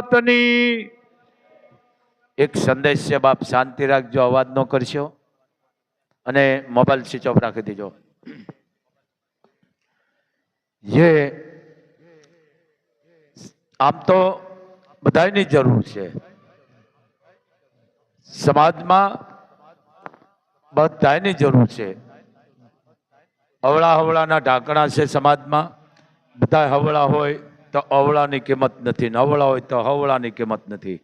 તની એક સંદેશ છે, બાપ, શાંતિ રાખજો, અવાજ ન કરશો. અને મોબાઈલ સ્વિચ ઓફ રાખી દેજો. જે આમ તો બધાની જરૂર છે. સમાજમાં બધાની જરૂર છે. અવળા હવળાના ઢાંકણા છે સમાજમાં. બધા હવળા હોય તો અવળાની કિંમત નથી ને અવળા હોય તો હવળાની કિંમત નથી.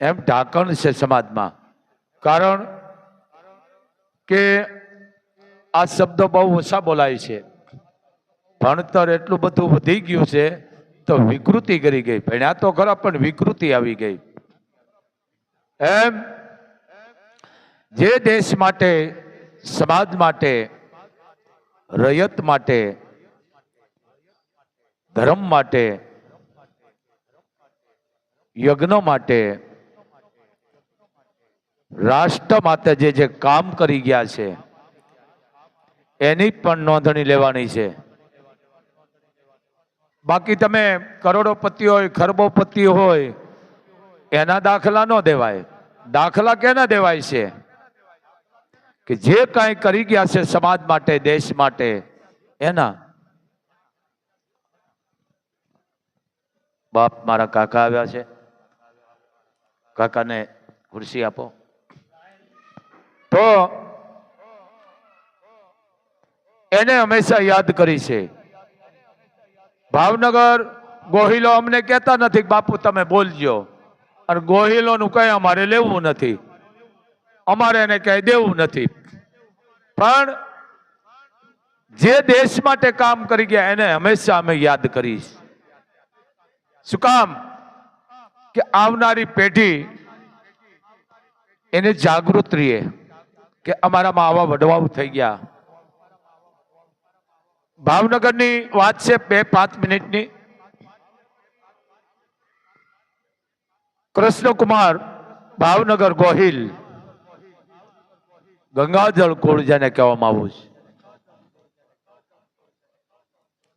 એમ ઢાંકણ છે સમાજમાં. કારણ કે આ શબ્દો બહુ ઓછા બોલાય છે. ભણતર એટલું બધું વધી ગયું છે તો વિકૃતિ કરી ગઈ. ભણ્યા તો ખરા, પણ વિકૃતિ આવી ગઈ. એમ જે દેશ માટે, સમાજ માટે, રયત માટે, ધર્મ માટે યજ્ઞ માટે રાષ્ટ્ર માટે જે જે કામ કરી ગયા છે, એની પણ નોંધણી લેવાની છે. બાકી તમે કરોડોપતિ હોય ખરબોપતિ હોય, એના દાખલા ન દેવાય. દાખલા કેના દેવાય છે? કે જે કાંઈ કરી ગયા છે સમાજ માટે, દેશ માટે, એના. બાપ મારા કાકા આવ્યા છે. કાકાને ખુરશી આપો. તો એને હંમેશા યાદ કરી છે. ભાવનગર ગોહિલો અમને કહેતા નથી બાપુ તમે બોલજો. અને ગોહિલોનું કંઈ અમારે લેવું નથી. અમારે એને કંઈ દેવું નથી. પણ જે દેશ માટે કામ કરી ગયા, એને હંમેશા અમે યાદ કરીશ. શું કામ? કે આવનારી પેઢી એને જાગૃત રહીએ કે અમારામાં આવા વડવાઓ થઈ ગયા. ભાવનગરની વાત છે બે પાંચ મિનિટની. કૃષ્ણકુમાર ભાવનગર ગોહિલ. ગંગાજળ કુળ કહેવામાં આવું છે.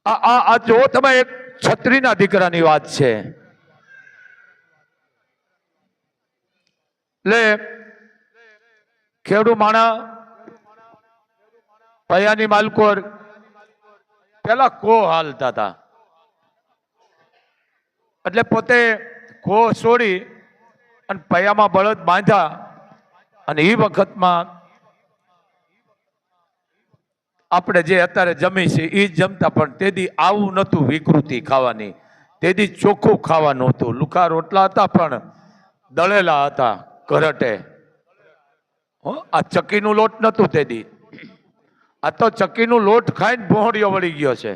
આ, જો તમે એક છત્રીના દીકરાની વાત છે એટલે ખેડૂ માણા, પૈયાની માલકોર, પેલા કો હાલતા હતા એટલે પોતે કો છોડી અને પૈયામાં બળદ બાંધ્યા અને એ વખતમાં આપણે જે અત્યારે જમી છે એ જમતા, પણ તેથી આવું નહોતું વિકૃતિ ખાવાની. તેથી ચોખ્ખું ખાવાનું હતું. લુખા રોટલા હતા પણ દળેલા હતા. ઘરટે. હો, આ ચક્કીનું લોટ નહોતું તેદી આ તો ચક્કીનું લોટ ખાઈને ભોંડિયો વળી ગયો છે.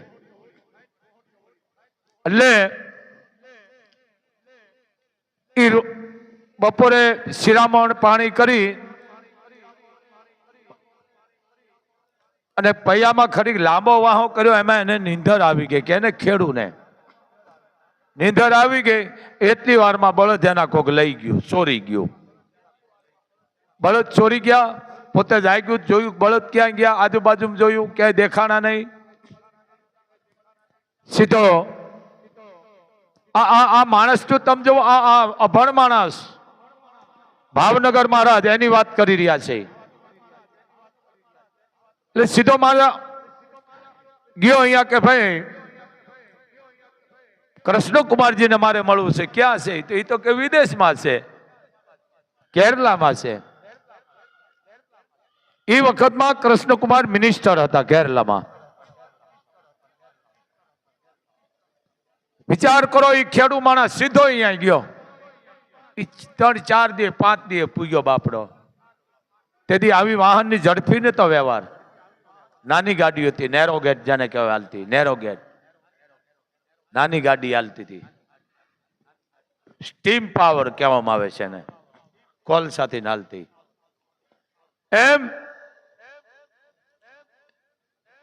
એટલે એ બપોરે શિરામણ પાણી કરી અને પૈયામાં ખરી લાંબો વાહો કર્યો, એમાં એને નીંદર આવી ગઈ કે એને ખેડૂને. નીંદર આવી ગઈ, એટલી વારમાં બળદ એના કોક લઈ ગયું, ચોરી ગયું. બળદ ચોરી ગયા, પોતે જાગ્યું, જોયું, બળદ ક્યાં ગયા આજુબાજુ જોયું, ક્યાંય દેખાણા નહીં. સીધો, આ આ માણસ તો તમે જો આ આ અભણ માણસ, ભાવનગર મહારાજ એની વાત કરી રહ્યા છે. એટલે સીધો મારા, ગયો અહીંયા કે ભાઈ, કૃષ્ણકુમારજીને મારે મળવું છે. ક્યાં છે? તો એ તો કે વિદેશમાં છે. કેરલામાં છે. એ વખતમાં કૃષ્ણકુમાર મિનિસ્ટર હતા કેરલામાં વિચાર કરો, એ ખેડૂ માણસ સીધો અહીંયા ગયો. એ ત્રણ, ચાર દે પાંચ દે પૂગ્યો બાપડો. તેથી આવી વાહનની ઝડપી તો વ્યવહાર. નાની ગાડી હતી, નેરો ગેટ જેને કહેવાય હાલતી, નેરો ગેટ. નાની ગાડી હાલતી હતી. સ્ટીમ પાવર કહેવામાં આવે છે એને. કોલસાથી હાલતી. એમ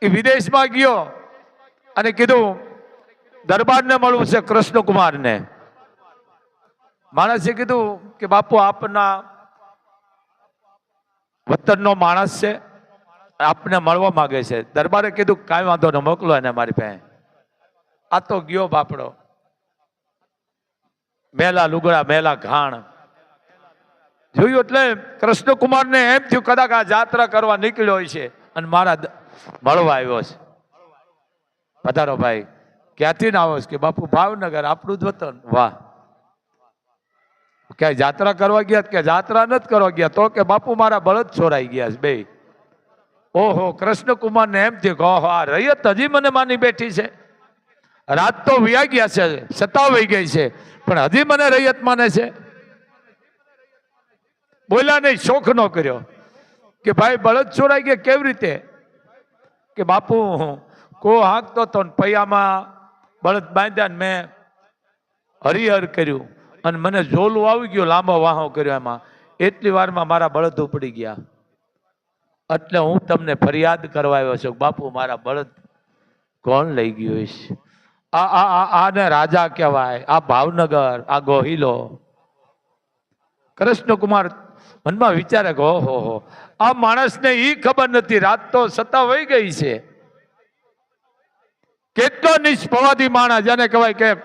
વિદેશમાં ગયો અને કીધું, દરબારને મળવું છે કૃષ્ણકુમારને. માણસે કીધું કે, બાપુ, આપના વતનનો માણસ છે, આપને મળવા માગે છે. દરબારે કીધું, કાંઈ વાંધો ન, મોકલો એને મારી પાસે. આ તો ગયો બાપડો. મેલા લુગડા, મેલા ઘાણ. જોયું એટલે કૃષ્ણકુમારને એમ થયું, કદાચ આ જાત્રા કરવા નીકળ્યો હોય છે. અને મારા મળવા આવ્યો છે. પધારો ભાઈ. ક્યાંથી ના આવ્યો કે બાપુ ભાવનગર, આપણું જ વતન. વાહ. ક્યાંય જાત્રા કરવા ગયા કે જાત્રા નથી કરવા ગયા? તો કે બાપુ મારા બળદ છોરાઈ ગયા છે બે ઓહો, કૃષ્ણકુમારને એમ થયું ઓહો, આ રૈયત હજી મને માની બેઠી છે. રાત તો વ્યા ગયા છે સતાવાઈ ગઈ છે, પણ હજી મને રૈયત માને છે. બોલ્યા નહીં, શોખ નો કર્યો. કે ભાઈ, બળદ છોરાઈ ગયા કેવી રીતે? કે, બાપુ કો હાંકતો તો ને પૈયામાં બળદ બાંધ્યા ને મેં હરિહર કર્યું અને મને ઝોલું આવી ગયું, લાંબો વાહો કર્યો એમાં. એટલી વારમાં મારા બળદ ઉપડી ગયા. એટલે હું તમને ફરિયાદ કરવા આવ્યો છું બાપુ, મારા બળદ કોણ લઈ ગયું છે આ આ, આને રાજા કહેવાય. આ ભાવનગર, આ ગોહિલો. કૃષ્ણકુમાર મનમાં વિચારે કે, ઓહો, હો. આ માણસને એ ખબર નથી, રાત તો સત્તા વહી ગઈ છે. કેટલો નિષ્ફવાદી માણસ, જેને કહેવાય કે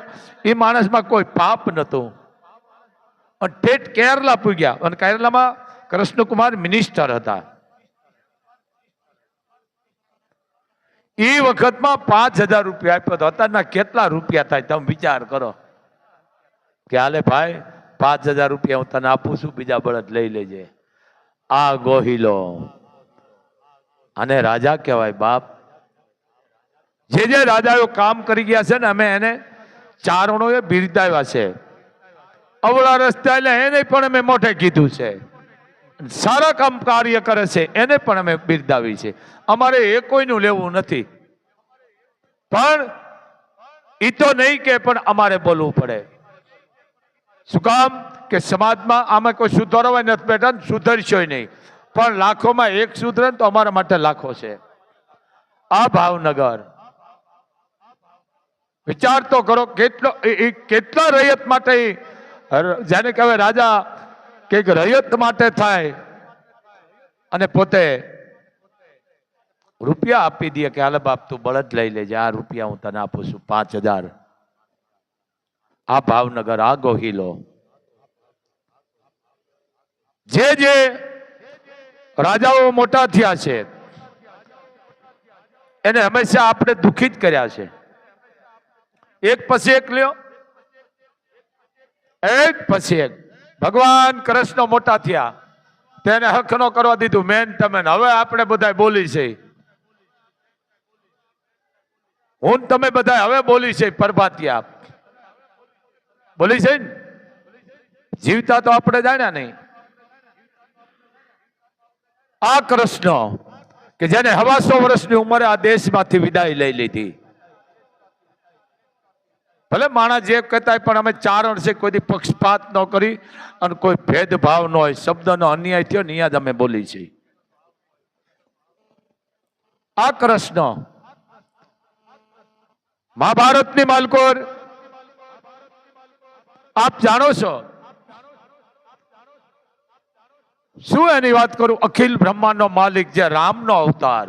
એ માણસમાં કોઈ પાપ નતું અને ઠેઠ કેરલા પૂગ્યા, અને કેરલામાં કૃષ્ણકુમાર મિનિસ્ટર હતા. એ વખતમાં પાંચ હજાર રૂપિયા આપ્યો હતો. અત્યારના કેટલા રૂપિયા થાય, તમે વિચાર કરો. કે હાલે ભાઈ પાંચ હજાર રૂપિયા હું તને આપું છું, બીજા બળદ લઈ લેજે. આ ગોહિલો. અને રાજા કહેવાય બાપ. જે જે રાજાઓ કામ કરી ગયા છે ને, અમે એને ચારણોએ બિરદાવ્યા છે. અવળા રસ્તા એટલે એને પણ અમે મોઢે કીધું છે. સારા કામ કાર્ય કરે છે, એને પણ અમે બિરદાવી છે. અમારે એ કોઈનું લેવું નથી. પણ એ તો નહીં કે, પણ અમારે બોલવું પડે. શું કામ? કે સમાજમાં આમાં કોઈ સુધારવા નથી બેઠા સુધરશો નહીં. પણ લાખોમાં એક સુધરે તો અમારા માટે લાખો છે. આ ભાવનગર. વિચાર તો કરો, કેટલો એ- કેટલા રૈયત માટે જેને કહેવાય રાજા કે રૈયત માટે થાય. અને પોતે રૂપિયા આપી દે કે, હાલ બાપ, તું બળદ લઈ લેજે. આ રૂપિયા હું તને આપું છું, પાંચ હજાર. આ ભાવનગર, આ ગોહિલો. જે જે રાજાઓ મોટા થયા છે, એને હંમેશા આપણે દુખિત કર્યા છે. એક પછી એક લ્યો. એક પછી એક. ભગવાન કૃષ્ણ મોટા થયા. તેને હક નો કરવા દીધું. મેન તમે. હવે આપણે બધા બોલી છે. હું તમે બધા હવે બોલી છે. પરભાતિયા. બોલી છે જીવતા તો આપણે જાણ્યા નહીં. આ કૃષ્ણ કે જેને હવાસો વર્ષની ઉંમરે આ દેશમાંથી વિદાય લઈ લીધી. ભલે માણસ જે કહેતા પણ અમે ચારણ છે, કોઈ પક્ષપાત ન કરી અને કોઈ ભેદભાવ ન હોય, શબ્દનો અન્યાય થયો ને અહીંયા જ અમે બોલી છે આ કૃષ્ણ મહાભારતની માલકોર આપ જાણો છો? શું એની વાત કરું? અખિલ બ્રહ્માંડનો માલિક જે રામનો અવતાર.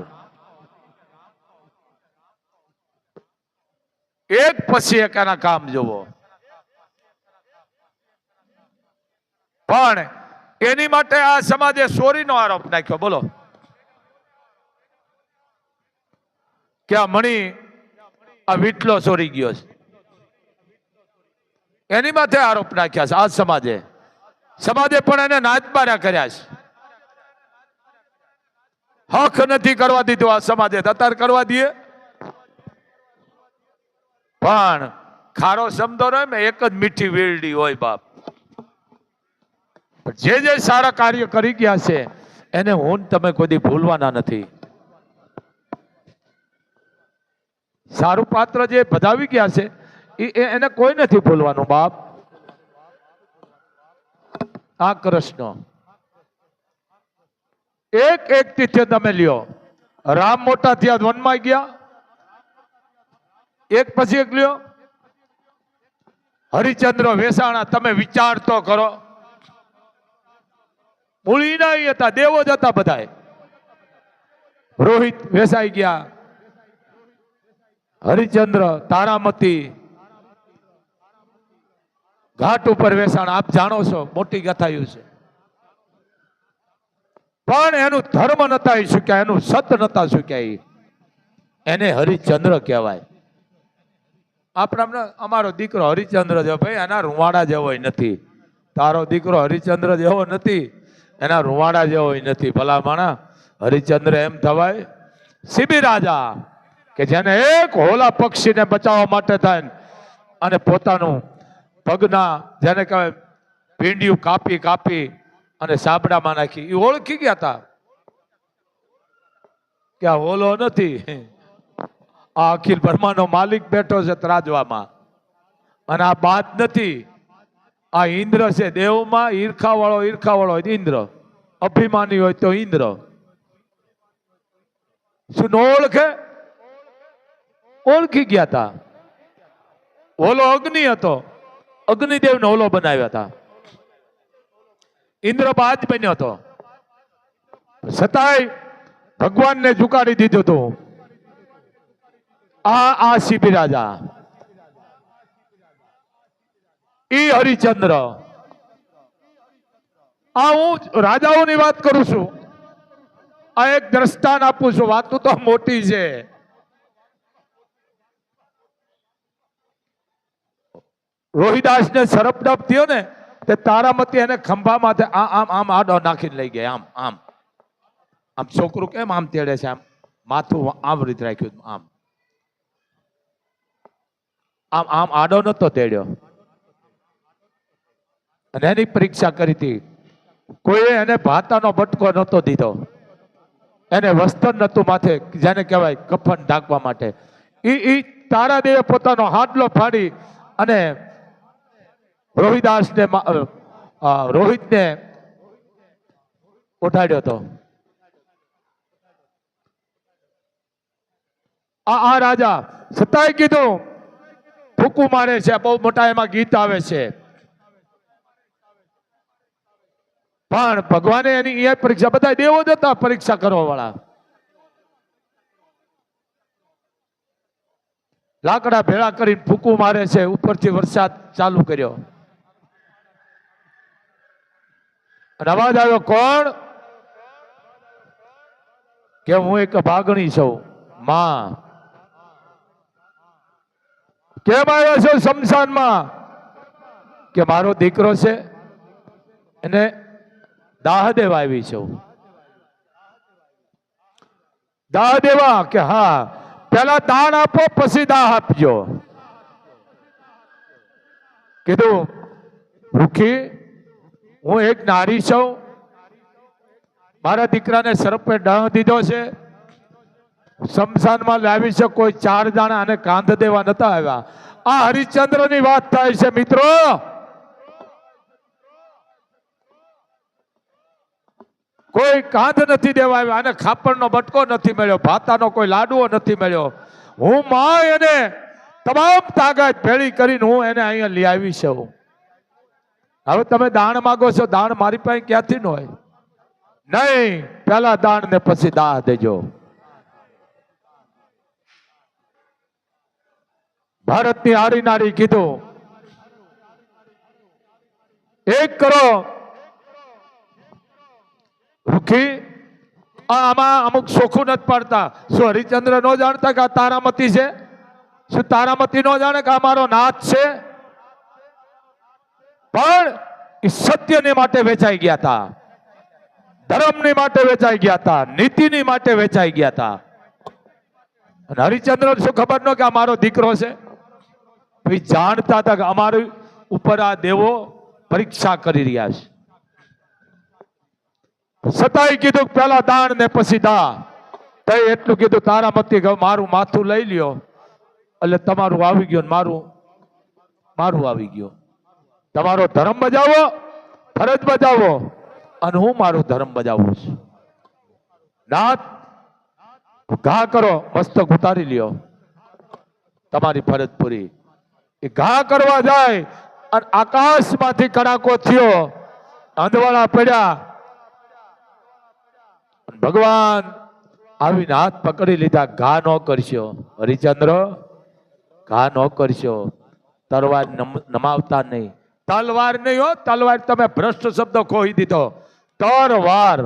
એક પછી એક કામ જોવો પણ એની માટે આ સમાજે ચોરીનો આરોપ નાખ્યો. બોલો. કે આ મણી આ વિટલો ચોરી ગયો છે. એની માથે આરોપ નાખ્યા છે આ સમાજે. સમાજે પણ એને નાચબારા કર્યા છે. હક નથી કરવા દીધું આ સમાજે અત્યારે કરવા દઈએ. પણ ખારો સમજો રહે ને, એક જ મીઠી વેરડી હોય બાપ. જે જે સારા કાર્ય કરી ગયા છે, એને હું તમે કોઈ ભૂલવાના નથી. સારું પાત્ર જે બધાવી ગયા છે એને કોઈ નથી ભૂલવાનું, બાપ. આ કૃષ્ણ. એક એક તીર્થ તમે લ્યો. રામ મોટા થયા, વનમાં ગયા. એક પછી એક લ્યો. હરિચંદ્ર વેસાણા, તમે વિચાર તો કરો. મૂળી ના હતા, દેવો જ હતા બધા રોહિત વેસાઈ ગયા. હરિચંદ્ર, તારામતી ઘાટ ઉપર વેસાણ, આપ જાણો છો, મોટી ગથાયું છે. પણ એનું ધર્મ નતા શક્યા, એનું સત નતા શક્યા. એને હરિચંદ્ર કહેવાય. આપણે અમારો દીકરો હરિચંદ્ર જેવો ભાઈ, એના રૂવાડા જેવો નથી. તારો દીકરો હરિચંદ્ર જેવો નથી, એના રૂવાડા જેવો નથી. ભલા માણા હરિચંદ્ર એમ થવાય સિબી રાજા, કે જેને એક હોલા પક્ષીને બચાવવા માટે થાય અને પોતાનું પગના જેને કહેવાય ભીંડિયું કાપી કાપી અને સાબડામાં નાખી. એ ઓળખી ગયા હતા કે આ હોલો નથી. આ અખિલ બ્રહ્માનો માલિક બેઠો છે ત્રાજવામાં. અને આ બાદ નથી. આ ઇન્દ્ર છે દેવમાં ઈર્ખા વાળો ઈર્ખા હોય ઇન્દ્ર. અભિમાની હોય તો ઇન્દ્ર. શું ઓળખે? ઓળખી ગયા હતા ઓલો અગ્નિ હતો. અગ્નિદેવને ઓલો બનાવ્યા હતા. ઇન્દ્ર બાદ બન્યો હતો. છતાંય ભગવાનને ઝુકાડી દીધું હતું. આ આ સીપી રાજા. ઈ હરિચંદ્ર. આ હું રાજાઓની વાત કરું છું. આ એક દ્રષ્ટાન આપું છું. વાત તો મોટી છે. રોહિદાસ ને સરપડપ થયો ને, તે તારામતી એને ખંભા માથે આમ આમ આડો નાખીને લઈ ગયા. આમ આમ. આમ છોકરું કેમ આમ તેડે છે? આમ માથું આમ રીત રાખ્યું આમ. આમ આમ આડો નતો તેડ્યો. અને એની પરીક્ષા કરી હતી. કોઈએ એને ભાતાનો બટકો નતો દીધો. એને વસ્ત્ર નતું માથે, જેને કહેવાય કફન ઢાંકવા માટે. ઈ ઈ તારાદેવે પોતાનો હાડલો ફાડી અને રોહિદાસને રોહિતને ઉઠાડ્યો હતો. આ આ રાજા છતાંય કીધું, ફૂકું મારે છે. બહુ મોટા એમાં ગીત આવે છે. પણ ભગવાને એની અહીંયા પરીક્ષા, બધા દેવો જ હતા પરીક્ષા કરવા વાળા લાકડા ભેળા કરીને ફૂકું મારે છે. ઉપરથી વરસાદ ચાલુ કર્યો. અવાજ આવ્યો કોણ? કે હું એક ભાગણી છું? માં. કેમ આવ્યો છો શમશાનમાં? કે મારો દીકરો છે? એને દાહ દેવા આવી છું. દાહ દેવા કે હા પેલા દાન આપો, પછી દાહ આપજો. કીધું, ભૂખી હું એક નારી છું. મારા દીકરાને સરપે ડહ દીધો છે. શમશાનમાં લાવી છે, કોઈ ચાર જણા અને કાંધ દેવા નતા આવ્યા. આ હરિશ્ચંદ્રની વાત થાય છે, મિત્રો. કોઈ કાંધ નથી દેવા આવ્યા અને ખાપણનો બટકો નથી મળ્યો, ભાતાનો કોઈ લાડવો નથી મળ્યો. હું માં એને તમામ તાકાત ભેળી કરીને હું એને અહીંયા લઈ આવી છું. હવે તમે દાણ માગો છો, દાણ મારી પાસે ક્યાંથી ન હોય? નહીં પેલા દાણ ને પછી દાહ દેજો. ભારતની આડી નાડી કીધું, એક કરો. રૂખી આમાં અમુક સોખું નથી પાડતા. શું હરિચંદ્ર નો જાણતા કે આ તારામતી છે? શું તારામતી નો જાણે કે આ મારો નાથ છે? પણ એ સત્યને માટે વેચાઈ ગયા હતા ધર્મની માટે વેચાઈ ગયા હતા નીતિની માટે વેચાઈ ગયા હતા અને હરિચંદ્ર શું ખબર ન કે આ મારો દીકરો છે? એ જાણતા હતા કે અમારી ઉપર આ દેવો પરીક્ષા કરી રહ્યા છે. સતાય કીધું પેલા દાણ ને પછી દા. તે એટલું કીધું, તારા મતી કે મારું માથું લઈ લ્યો. એટલે તમારું આવી ગયું મારું મારું આવી ગયું. તમારો ધર્મ બજાવો, ફરજ બજાવો, અને હું મારું ધર્મ બજાવું છું. નાથ, ઘા કરો, મસ્તક ઉતારી લ્યો. તમારી ફરજ પૂરી. એ ઘા કરવા જાય, અને આકાશમાંથી કડાકો થયો, અંધવાળા પડ્યા. ભગવાન આવીને હાથ પકડી લીધા, ઘા ન કરશો. હરિચંદ્ર, ઘા ન કરશો. તરવાજ નમ- નમાવતા નહીં. તલવાર નહીં હો, તલવાર તમે ભ્રષ્ટ શબ્દ ખોઈ દીધો. તરવાર.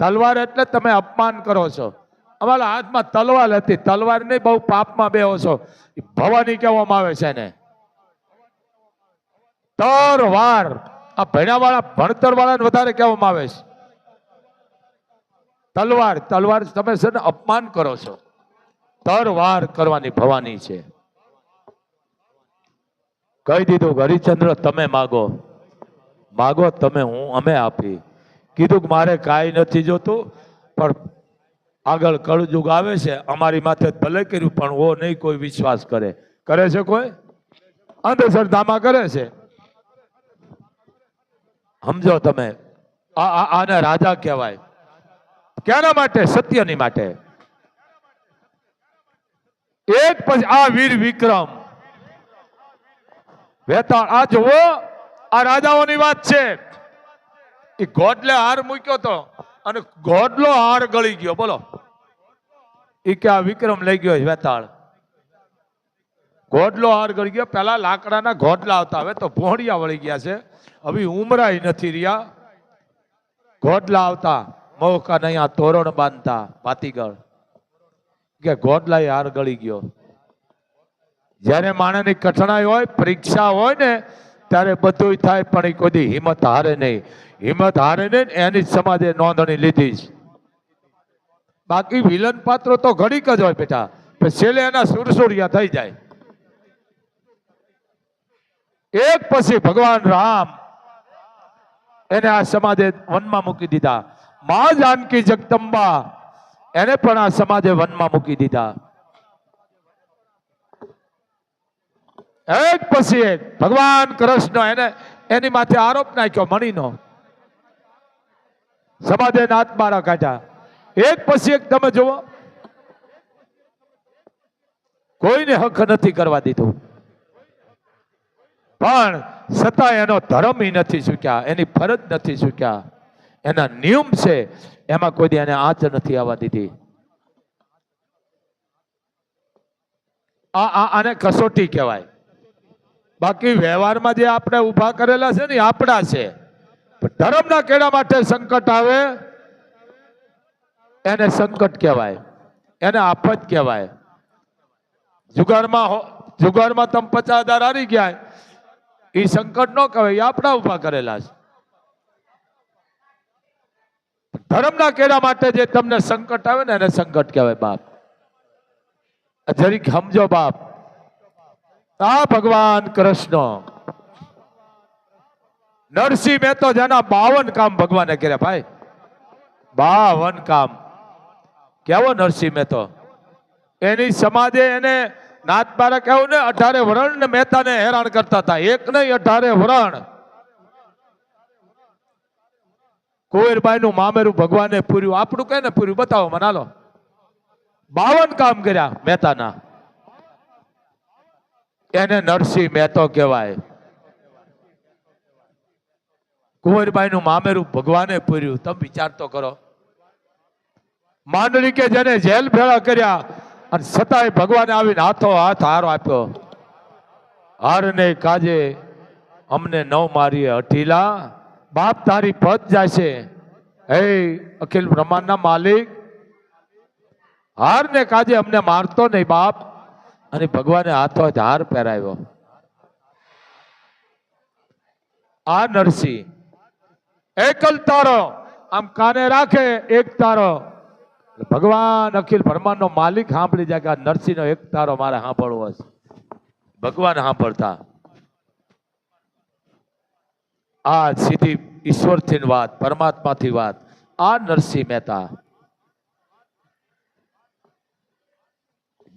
તલવાર એટલે તમે અપમાન કરો છો. અમારા હાથમાં તલવાર હતી. તલવાર નહીં, બહુ પાપમાં બેહો છો. ભવાની કહેવામાં આવે છે ને તરવાર. આ ભણ્યા વાળા ભણતર વાળાને વધારે કહેવામાં આવે છે. તલવાર. તલવાર તમે છે અપમાન કરો છો. તરવાર કરવાની ભવાની છે. કહી દીધું હરિચંદ્ર તમે માગો. માગો તમે, હું, અમે આપી. કીધું કે, મારે કાંઈ નથી જોતું, પણ આગળ કળજુગ આવે છે, અમારી માથે ભલે કર્યું, પણ ઓ નહીં કોઈ વિશ્વાસ કરે. કરે છે કોઈ? અંધશ્રદ્ધામાં કરે છે. સમજો તમે, આ- આને રાજા કહેવાય. કેના માટે? સત્યની માટે. એક પછી આ વીર વિક્રમ. વેતાળ, આ જુઓ, આ રાજાઓની વાત છે. એ ગોડલે હાર મૂક્યો તો અને ગોડલો હાર ગળી ગયો, બોલો. એ કે આ વિક્રમ લઈ ગયો વેતાળ. ગોડલો હાર ગળી ગયો, પેલા લાકડાના ગોડલા આવતા, હવે તો ભોંડિયા વળી ગયા છે. હવે ઉમરાય નથી રહ્યા. ગોડલા આવતા મોકા આ તોરણ બાંધતા પાતીગળ કે ગોડલા હાર ગળી ગયો. જ્યારે માણસની કઠણાઈ હોય, પરીક્ષા હોય ને, ત્યારે બધું થાય, પણ એ કોઈ હિંમત હારે નહીં. હિંમત હારે નહીં એની જ સમાજે નોંધણી લીધી છે. બાકી વિલન પાત્રો તો ઘડીક જ હોય બેટા, પણ છેલ્લે એના સુરસુરિયા થઈ જાય. એક પછી ભગવાન રામ એને આ સમાજે વનમાં મૂકી દીધા. મા જાનકી જગદંબા એને પણ આ સમાજે વનમાં મૂકી દીધા. એક પછી એક. ભગવાન કૃષ્ણ એને એની માથે આરોપ નાખ્યો, મણીનો. સમાજે નાથ મારા કાઢ્યા. એક પછી એક તમે જુઓ. કોઈને હક નથી કરવા દીધું. પણ છતાં એનો ધર્મ નથી ચૂક્યા, એની ફરજ નથી ચૂક્યા. એના નિયમ છે, એમાં કોઈ એને આંચ નથી આવવા દીધી. આ, આને કસોટી કહેવાય. બાકી વ્યવહારમાં જે આપણે ઊભા કરેલા છે ને આપણા છે. પણ ધર્મના કેળા માટે સંકટ આવે, એને સંકટ કહેવાય, એને આફત કહેવાય. જુગારમાં જુગારમાં તમે પચાસ હજાર હારી ગયા, એ સંકટ ન કહેવાય આપણા ઊભા કરેલા છે. ધર્મના કેળા માટે જે તમને સંકટ આવે ને એને સંકટ કહેવાય બાપ. જરીક સમજો બાપ. આ ભગવાન કૃષ્ણ. નરસિંહ મહેતો જેના બાવન કામ ભગવાને કર્યા ભાઈ. બાવન કામ. કેવો નરસિંહ મહેતો? એની સમાજે એને નાથ બારા કેવું ને અઢારે વરણ ને મહેતાને હેરાન કરતા હતા. એક નહીં, અઢારે વરણ. કુંવરબાઈ નું મામેરું ભગવાને પૂર્યું. આપણું કઈ ને પૂર્યું? બતાવો મને, હાલો. બાવન કામ કર્યા મહેતાના. એને નરસિંહ મહેતો કહેવાય. કુંવરભાઈ નું મામેરું ભગવાને પૂર્યું તમે વિચાર તો કરો. માંડવી કે જેને જેલ ભેળા કર્યા અને છતાંય ભગવાને આવીને હાથો હાથ હારો આપ્યો. હારને કાજે અમને નવ મારીએ અઠીલા બાપ તારી પદ જાશે હે, અખિલ બ્રહ્માંડના માલિક. હારને કાજે અમને મારતો નહીં બાપ. અને ભગવાને હાથો હાર પહેરાવ્યો. આ નરસિંહ, એકલ તારો, આમ કાને રાખે એક તારો. ભગવાન અખિલ બ્રહ્માંડ નો માલિક સાંભળી જાય કે આ નરસિંહ નો એક તારો મારે સાંભળવો છે. ભગવાન સાંભળતા. આ સીધી ઈશ્વરથી વાત, પરમાત્માથી વાત. આ નરસિંહ મહેતા.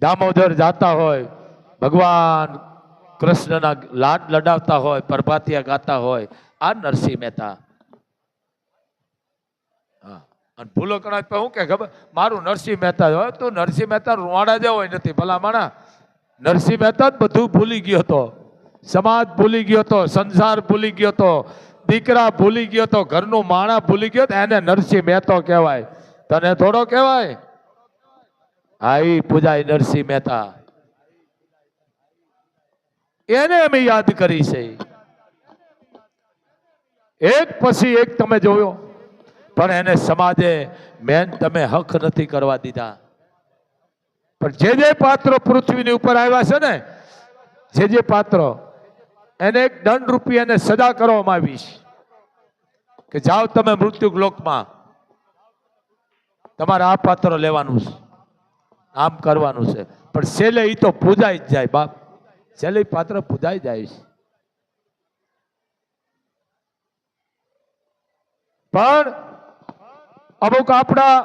દામોદર જાતા હોય, ભગવાન કૃષ્ણના લાડ લડાવતા હોય, પ્રભાતિયા ગાતા હોય, આ નરસિંહ મહેતા. હા. અને ભૂલો કણાય શું કે ખબર, મારું નરસિંહ મહેતા હોય, તું નરસિંહ મહેતા રૂવાડા જેવો નથી, ભલા માણા. નરસિંહ મહેતા જ બધું ભૂલી ગયો હતો સમાજ ભૂલી ગયો હતો સંસાર ભૂલી ગયો હતો દીકરા ભૂલી ગયો હતો ઘરનું માણા ભૂલી ગયો એને નરસિંહ મહેતો કહેવાય. તને થોડો કહેવાય? ઈ પૂજાય નરસિંહ મહેતા. એને અમે યાદ કરી છે. એક પછી એક તમે જોયો, પણ એને સમાજે મેન તમે હક નથી કરવા દીધા. પણ જે જે પાત્રો પૃથ્વીની ઉપર આવ્યા છે ને, જે જે પાત્રો, એને એક દંડ રૂપી એને સજા કરવામાં આવી છે. કે જાઓ તમે મૃત્યુ લોકમાં, તમારે આ પાત્ર લેવાનું છે. આમ કરવાનું છે. પણ છેલ્લે એ તો પૂજાઈ જ જાય બાપ. છેલ્લે પાત્ર પૂજાઈ જાય છે. પણ અમુક આપણા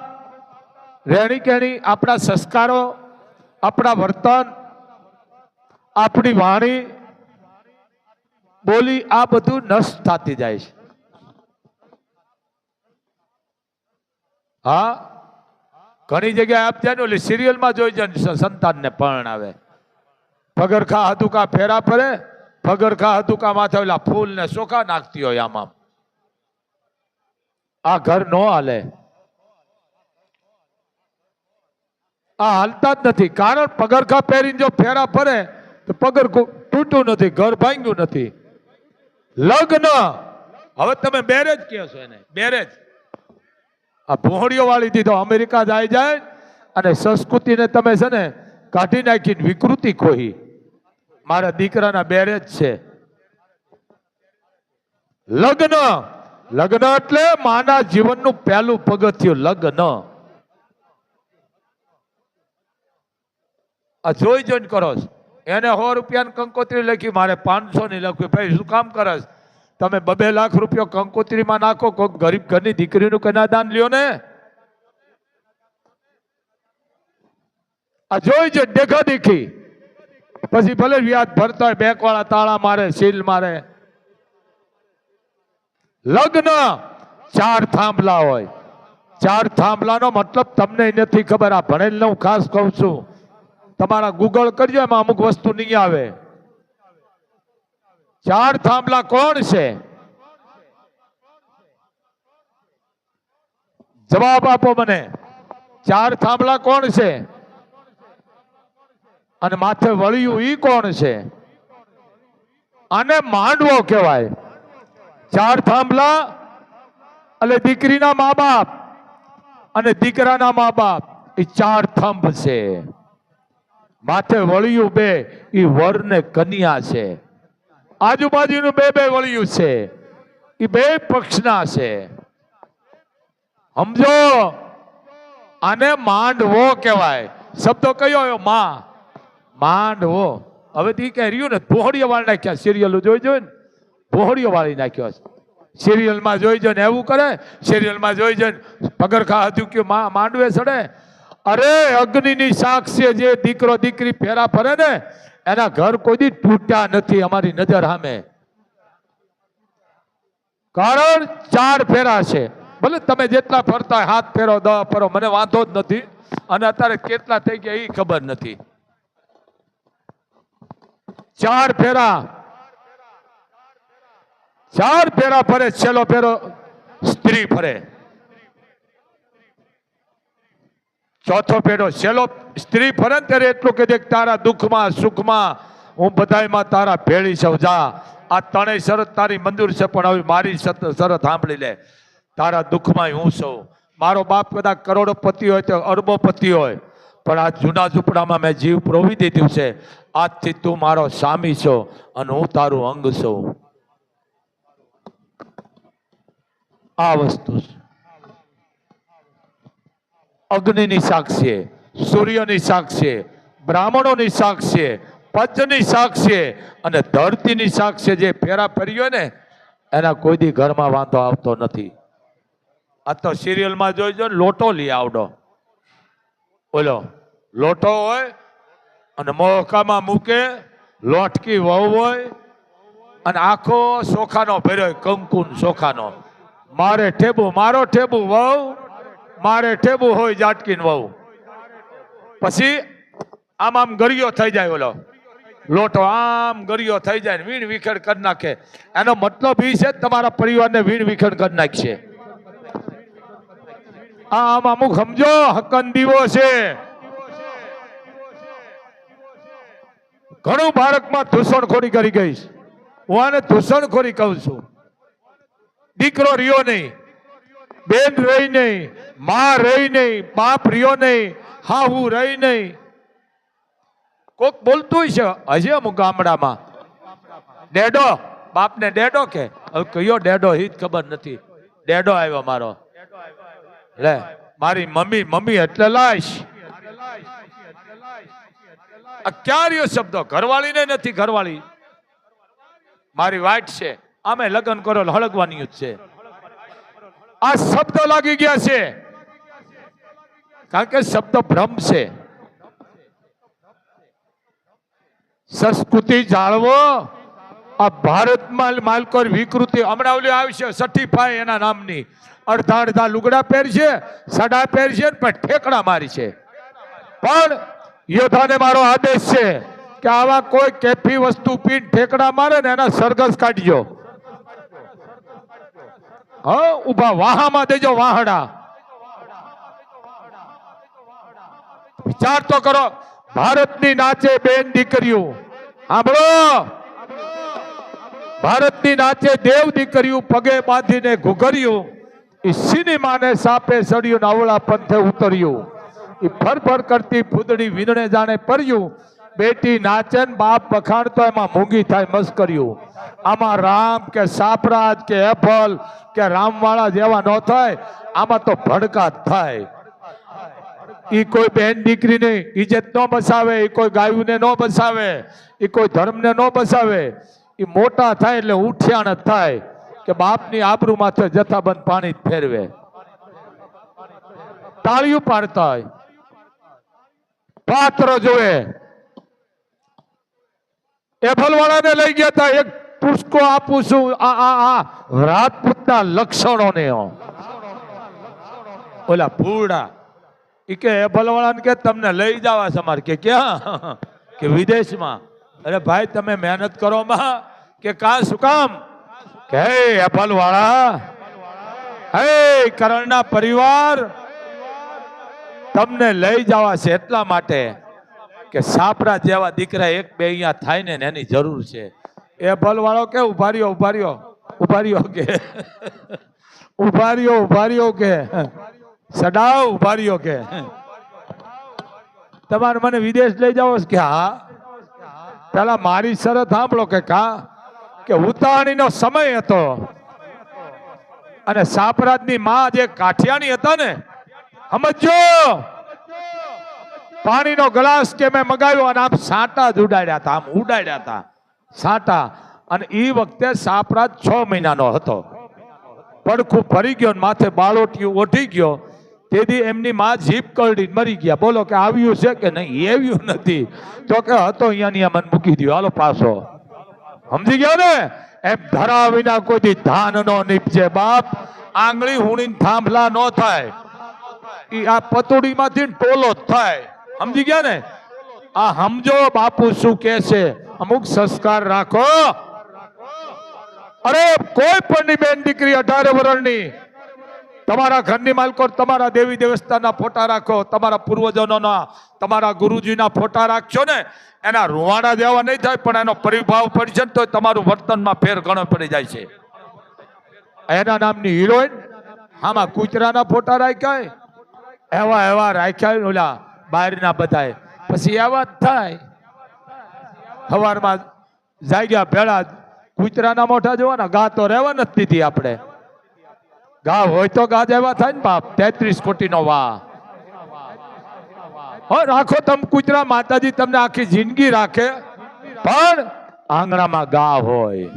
રહેણી કહેણી આપણા સંસ્કારો, આપણા વર્તન, આપણી વાણી, બોલી આ બધું નષ્ટ થતી જાય છે. હા? ઘણી જગ્યાએ આપ ને ઓલી સિરિયલમાં જોઈ જાય સંતાનને પરણાવે પગરખા હતુકા ફેરા ફરે પગરખા હતુકા માથે ઓલા ફૂલ ને સોખા નાખતી હોય આમાં. આ ઘર નો હાલે. આ હાલતા જ નથી. કારણ પગરખા પહેરીને જો ફેરા ફરે, તો પગર તૂટ્યું નથી, ઘર ભાંગ્યું નથી. લગ્ન! હવે તમે બેરેજ કહો છો એને. બેરેજ. આ ભોહડીઓ વાળી દીધો અમેરિકા જાય જાય અને સંસ્કૃતિને તમે છે ને કાઢી નાખીને વિકૃતિ ખોહી. મારા દીકરાના બેરેજ છે. લગ્ન. લગ્ન એટલે માના જીવનનું પહેલું પગથિયું લગ્ન. આ જોઈ જોઈને કરો. એને સો રૂપિયાની કંકોત્રી લખી મારે પાંચસો ની લખવી. ભાઈ, શું કામ કરસ તમે બબે લાખ રૂપિયો કંકોત્રીમાં નાખો કોઈક ગરીબ ઘરની દીકરીનું કન્યાદાન લ્યો ને? આ જોઈ છે દેખા દેખી. પછી ભલે વ્યાજ ભરતા હોય બેંક વાળા તાળા મારે, સીલ મારે. લગ્ન ચાર થાંભલા હોય. ચાર થાંભલાનો મતલબ તમને નથી ખબર. આ ભણેલ હું ખાસ કહું છું. તમારા ગૂગલ કરજો, એમાં અમુક વસ્તુ નહીં આવે. ચાર થાંભલા કોણ છે? જવાબ આપો મને. ચાર થાંભલા કોણ છે? અને માથે વળ્યું ઈ કોણ છે? આને માંડવો કહેવાય. ચાર થાંભલા એટલે દીકરીના મા બાપ અને દીકરાના મા બાપ એ ચાર થંભ છે. માથે વળિયું બે એ વર ને કન્યા છે. આજુબાજુનું બે બે વળિયું છે. એ બે પક્ષના છે. સમજો? આને માંડવો કહેવાય. શબ્દો કયો માં. માંડવો. હવે તી કહે રહ્યું ને પોહડીઓ વાળી નાખ્યા સિરિયલો જોઈ જોઈ ને? પોહડીઓ વાળી નાખ્યો સિરિયલમાં જોઈ જોઈને એવું કરે સિરિયલમાં જોઈ જોઈને પગરખા હતું કે માંડવે ચડે અરે, અગ્નિની સાક્ષી જે દીકરો દીકરી ફેરા ફરે ને એના ઘર કોઈ દી તૂટ્યા નથી, અમારી નજર સામે. કારણ ચાર ફેરા છે. ભલે તમે જેટલા ફરતા હાથ ફેરો, દવા ફરો, મને વાંધો જ નથી. અને અત્યારે કેટલા થઈ ગયા એ ખબર નથી. ચાર ફેરા. ચાર ફેરા ફરે, છેલ્લો ફેરો સ્ત્રી ફરે. ચોથો પેઢો છેલ્લો સ્ત્રી ફરન ત્યારે એટલું કે દેખ, તારા દુઃખમાં, સુખમાં, હું બધાયમાં તારા ભેળી છું, જા. આ ત્રણેય શરત તારી મંજૂર છે, પણ હવે મારી શરત સાંભળી લે. તારા દુઃખમાં હું છું. મારો બાપ કદાચ કરોડોપતિ હોય તો અરબોપતિ હોય, પણ આ જૂના ઝૂંપડામાં મેં જીવ પ્રોવી દીધું છે. આજથી તું મારો સામી છો અને હું તારું અંગ છું. આ વસ્તુ છે. અગ્નિની સાક્ષીએ સૂર્યની સાક્ષીએ બ્રાહ્મણોની સાક્ષીએ પંચની છે અને ધરતીની સાક્ષીએ જે ફેરા ફરી હોય ને, એના કોઈ દી ઘરમાં વાંધો આવતો નથી. આ તો સિરિયલમાં જોઈજો લોટો લઈ આવડો. બોલો, લોટો હોય અને મોકામાં મૂકે, લોટકી વહુ હોય અને આખો સોખાનો ભર્યો કંકુન સોખાનો. મારે ઠેબુ, મારો ઠેબુ વહુ મારે ઠેબુ હોય જાટકીન વહુ. પછી આમ આમ ગરિયો થઈ જાય ઓલો. લોટો આમ ગરિયો થઈ જાય વીણ વિખેડ કરી નાખે. એનો મતલબ એ છે તમારા પરિવારને વીણ વિખેડ કરી નાખશે આમ અમુક સમજો હકન દીવો છે. ઘણું ભારતમાં ધૂસણખોરી કરી ગઈ હું આને ધૂસણખોરી કહું છું. દીકરો રહ્યો નહીં. બેન રહી નહીં. માં રહી નહીં, બાપ રહ્યો નહીં, હા, હું રહી નહીં. કોક બોલતું છે, હજી અમુક ગામડામાં. ડેડો, બાપને ડેડો કે, હવે કયો ડેડો હિત ખબર નથી. ડેડો આવ્યો મારો. લે, મારી મમ્મી મમ્મી એટલે લાશ. આ ક્યાં રહ્યો શબ્દો? ઘરવાળી ને નથી, ઘરવાળી. મારી વાઈટ છે. આમે લગ્ન કરો હળગવાની જ છે. આ શબ્દો લાગી ગયા છે. કારણ કે શબ્દ ભ્રમ છે. સંસ્કૃતિ જાળવો. આ ભારતમાં માલકોર વિકૃતિ હમણાં ઓલી છે સઠ્ઠી એના નામની. અડધા અડધા લુગડા પહેરશે સડા પહેરશે પણ ઠેકડા મારી છે. પણ યોદ્ધાને મારો આદેશ છે કે આવા કોઈ કેફી વસ્તુ પીન ઠેકડા મારે ને એના સરઘસ કાઢજો. હા ઊભા વાહામાં દેજો વાહડા. વિચાર તો કરો, ભારતની નાચે બેન દીકરીઓ. સાંભળો. ભારતની નાચે દેવ દીકરીઓ પગે બાંધીને ઘુઘર્યું એ સિનેમાને સાપે સડ્યું નાવળા પંથે ઉતર્યું. એ ફરફર કરતી ફૂદડી વીણને જાણે પર્યું. બેટી નાચન બાપ પખાણ તો એમાં મૂંગી થાય મસ્કર્યું આમાં રામ કે સાપરાજ કે એફલ કે રામવાળા જેવા ન થાય, આમાં તો ભડકા થાય. ઈ કોઈ બેન દીકરી નહીં. ઇજ્જત ન બસાવે એ કોઈ ગાયુંને ન બસાવે એ કોઈ ધર્મને ન બસાવે. એ મોટા થાય એટલે ઉઠ્યાણ જ થાય કે બાપની આબરૂ માથે જથ્થાબંધ પાણી જ ફેરવે. તાળીઓ પાડતા હોય પાત્ર જોવે. એફલવાળાને લઈ ગયા હતા એક પુષ્કો આપું છું. આ આ આ રાજપૂતના લક્ષણોને. ઓલા ભૂડા ઈ કે એ વાળાને કે તમને લઈ જવા સમાર કે, ક્યાં? કે, વિદેશમાં. અરે ભાઈ, તમે મહેનત કરો, માં. કે કા શું કામ? કે, હે એપલ વાળા હે, કરણના પરિવાર. તમને લઈ જવા છે એટલા માટે. કે સાપરા જેવા દીકરા એક બે અહીંયા થાય ને એની જરૂર છે. એપલ વાળો કે ઊભા રહ્યો ઊભા રહ્યો ઊભા રહ્યો કે. ઊભા રહ્યો ઊભા રહ્યો કે. સડાવ ઊભા રહ્યો કે. તમારે મને વિદેશ લઈ જાઓ કે હા? પેલા મારી શરત સાંભળો કે કા? કે ઉતાવળીનો સમય હતો. અને સાપરાજની માં જે કાઠિયાણી હતા ને સમજો પાણીનો ગ્લાસ કે મેં મગાવ્યો અને આમ સાંટા જ ઉડાડ્યા હતા, આમ ઉડાડ્યા હતા. સાંટા. અને એ વખતે સાપરાજ છ મહિનાનો હતો. પડખું ફરી ગયો માથે બાળોટિયું ઓઢી ગયો. તેથી એમની માં જીભ કરડી મરી ગયા. બોલો કે આવ્યું છે કે નહીં? આવ્યું નથી. તો કે હતો અહીંયાની મન મૂકી દો હાલો પાછો. સમજી ગયા ને? એમ ધરા વિના કોઈ ધાન નો નીપજે. બાપ, આંગળી હુણી થાંભલા ન થાય. એ આ પતોડીમાંથી ટોલો થાય. સમજી ગયા ને? આ સમજો બાપુ શું કે છે? અમુક સંસ્કાર રાખો. અરે, કોઈ પણની બેન દીકરી અઢાર વર્ષની તમારા ઘરની માલકો તમારા દેવી દેવસ્થાનના ફોટા રાખો, તમારા પૂર્વજોના, તમારા ગુરુજીના ફોટા રાખશો ને. એના રૂવાડા જેવા નહીં થાય, પણ એનો પરિભાવ પડશે ને તો તમારું વર્તનમાં ફેર ઘણો પડી જાય છે. એના નામની હિરોઈન, આમાં કૂતરાના ફોટા રાખ્યા એવા એવા રાખ્યા ઓલા બહારના બધાય પછી એવા જ થાય. સવારમાં જાગ્યા ભેળા કૂતરાના મોઢા જોવાના, ગા તો રહેવા નથી દીધી આપણે. ગા હોય તો ગા જેવા થાય ને બાપ. તેત્રીસ કોટીનો વાહ. હો, રાખો તમ કુતરા, માતાજી તમને આખી જિંદગી રાખે. પણ આંગણામાં ગા હોય.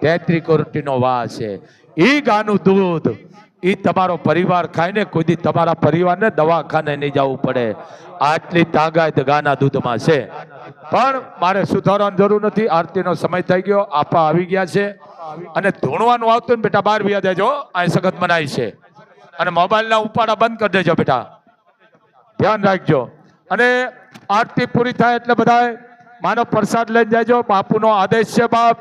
તેત્રી કોટીનો વાહ છે. એ ગાનું દૂધ એ તમારો પરિવાર ખાઈને કોઈ તમારા પરિવારને દવાખાને નહીં જવું પડે. આટલી તાગાત ગાના દૂધમાં છે. પણ મારે સુધારવાની જરૂર નથી. આરતીનો સમય થઈ ગયો. આપા આવી ગયા છે. અને ધૂણવાનું આવતું ને બેટા, બહાર વ્યા દેજો. અહીં સખત મનાય છે. અને મોબાઈલના ઉપાડા બંધ કરી દેજો બેટા. ધ્યાન રાખજો. અને આરતી પૂરી થાય એટલે બધા માનો પ્રસાદ લઈને જાયજો બાપુનો આદેશ છે બાપ.